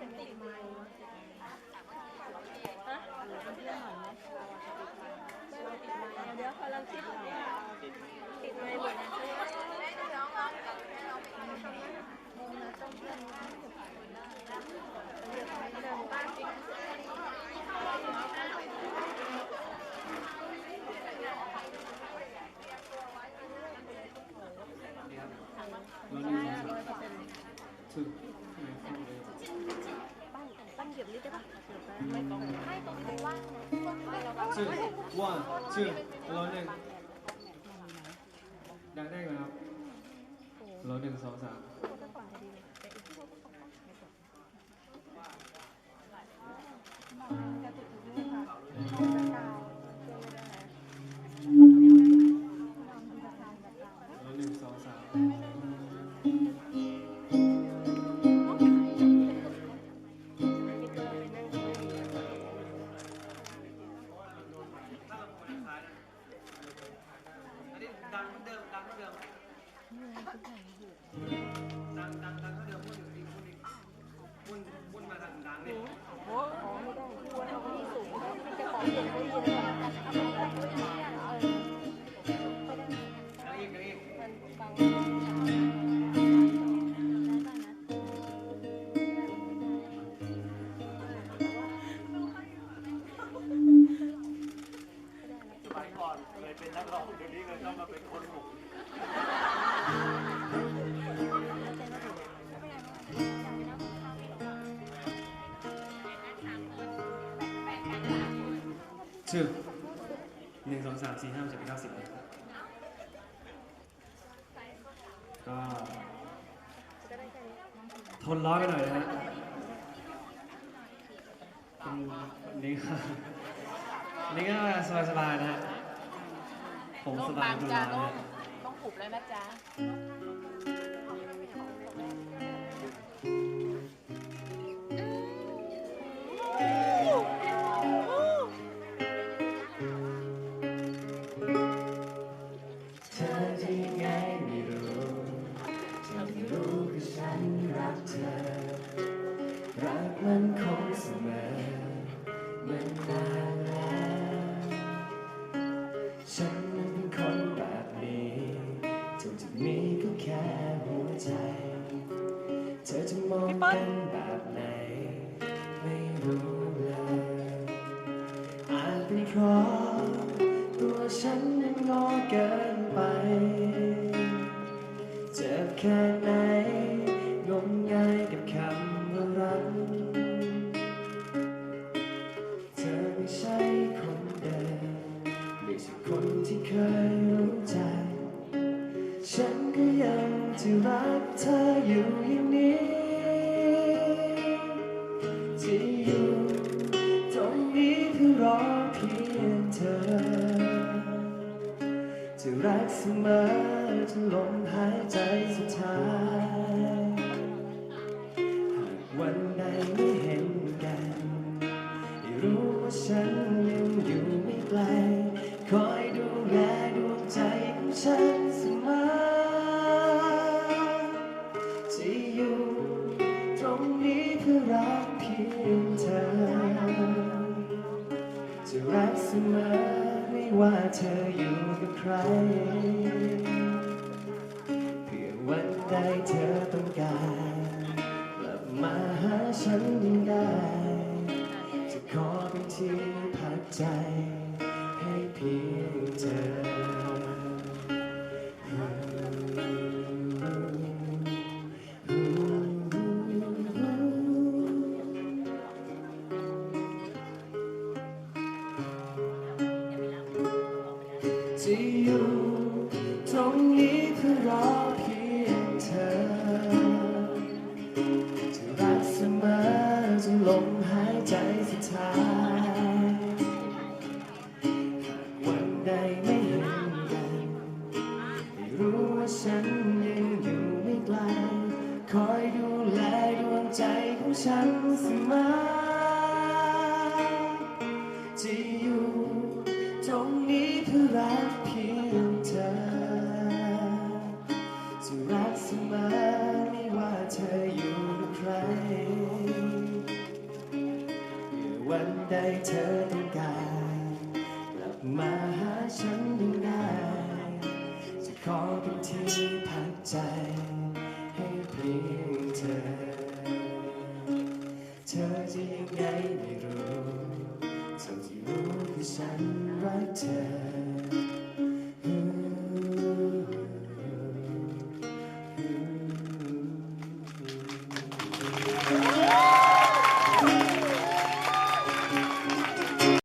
ติดไหมฮะ ปั้นปั้นเหยียบนิดได้ปะเหยียบไปไม่ตรงไม่ตรงไม่ว่างไม่เราชื่อว่าชื่อร้อยหนึ่งดังได้ไหมครับร้อยหนึ่งสองสาม 看一。 ชื่อหนึ่งสองสามสี่ห้าหกเจ็ดแปดเก้าสิบก็ทนร้อนไปหน่อยนะฮะเป็นนี่ก็นี่ก็สบายๆนะฮะผมสบายทนร้อนนะฮะต้องผูกแล้วนะจ๊ะ เธอ รักมันคงเสมอมือนนานแล้วฉันนั้นเป็นคนแบบนี้ทุกที่มีก็แค่หัวใจ เธอจะมองเป็นแบบไหน ไม่รู้เลยอาจเป็นเพราะตัวฉันนั้นงอเกินไป เจ็บแค่ไหนายใจสุดท้ายหากวันใดไม่เห็นกันให้รู้ว่าฉันยังอยู่ไม่ไกล คอยดูแลดวงใจของฉันเสมอที่อยู่ตรงนี้เพื่อรักเพียงเธอ จะรักเสมอไม่ว่าเธออยู่กับใคร ใดเธอต้องการกลับมาหาฉันยังได้จะขอเป็นที่พักใจ สุ ใดเธอต้องการกลับมาหาฉันยังได้ จะขอเป็นที่พักใจ ให้เพียงเธอ เธอจะยังไงไม่รู้เท่าที่รู้คือฉันรักเธอ